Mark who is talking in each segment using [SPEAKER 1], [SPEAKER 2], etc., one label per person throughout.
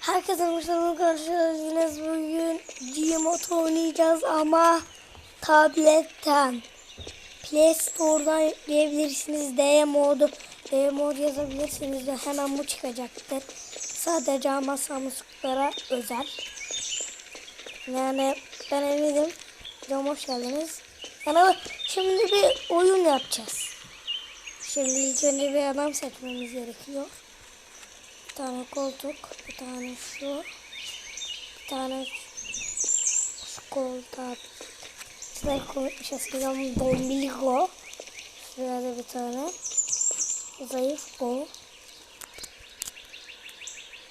[SPEAKER 1] Herkese hoşçakalın karşınızdayız. Bugün Gmod oynayacağız ama tabletten. Play Store'dan yükleyebilirsiniz. D modu. D mod yazabilirsiniz de hemen bu çıkacaktır. Sadece ama Samsung'lara özel. Yani ben eminim. Hocam hoş geldiniz. Yani şimdi bir oyun yapacağız. Şimdi ilk önce bir adam seçmemiz gerekiyor. Tane koltuk, bir tane şu, bir tane şu koltuğa Şuraya koymuş eskiden Dombiligo. Şuraya da bir tane zayıf bol.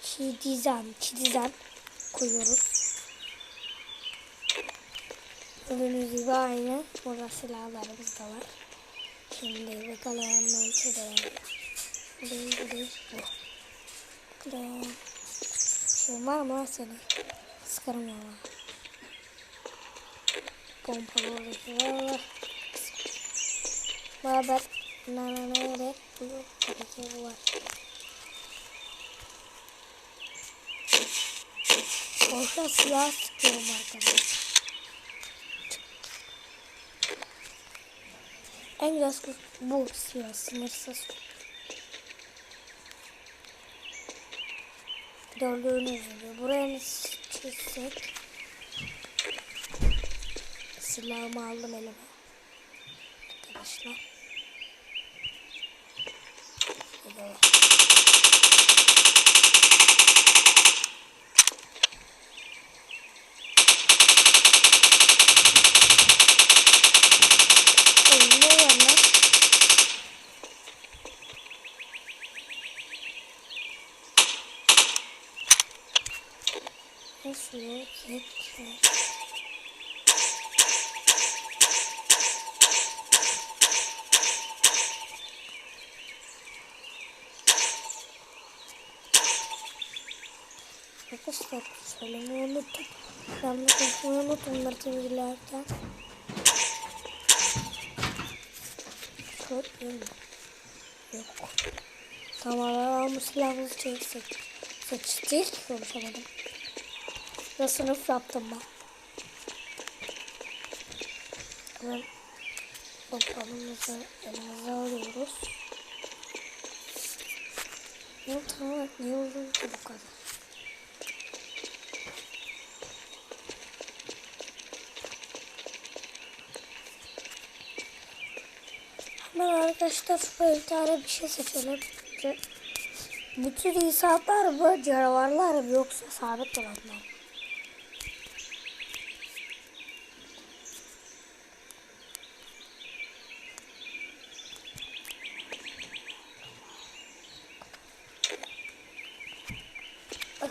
[SPEAKER 1] Çidizan, çidizan koyuyoruz. Gördüğünüz gibi aynı. Burada silahlarımız da var. Şimdi bakalım. Bu değil, bu değil, bu. Bakalım. Şey var mı lan senin? Sıkarım valla. Pompalı var. Beraber nere? Bu bu var. Orta silah sıkıyorum arkadaşlar. En güzel bu silah sınırsız. Gördüğünüz gibi buraya çizsek silahımı aldım elime arkadaşlar. Böyle. Oğlum ne var lan? Yok? Hep Arkadaşlar söylemeyi unuttum. De konuşmayı unuttum bunları temizlerken. Çok iyi? Yok. Tamam ben bu silahımızı çeksek. Seçtik. Konuşamadım. Ve sınıf yaptım ben. Hemen pompalımızı elimize alıyoruz. Yok tamam niye uzun ki bu kadar? Hemen arkadaşlar bir tane bir şey seçelim. Bu tür insanlar mı, canavarlar mı yoksa sabit olanlar mı?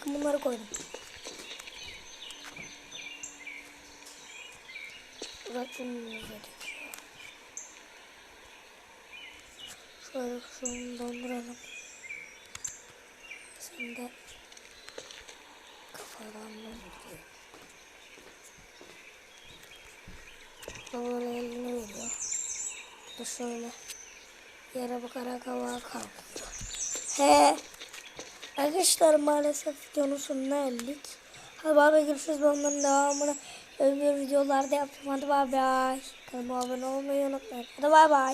[SPEAKER 1] Bakın bunları koydum. Bırakın gerekiyor. Şöyle şunu donduralım. Sen de kafadan dondur. Böyle eline veriyor. Bu şöyle yere bakarak havaya kalkıyor. He. Arkadaşlar maalesef videonun sonuna geldik. Hadi bay bay görüşürüz. Ben onların devamını öbür videolarda yapacağım. Hadi bay bay. Kanalıma abone olmayı unutmayın. Hadi bay bay.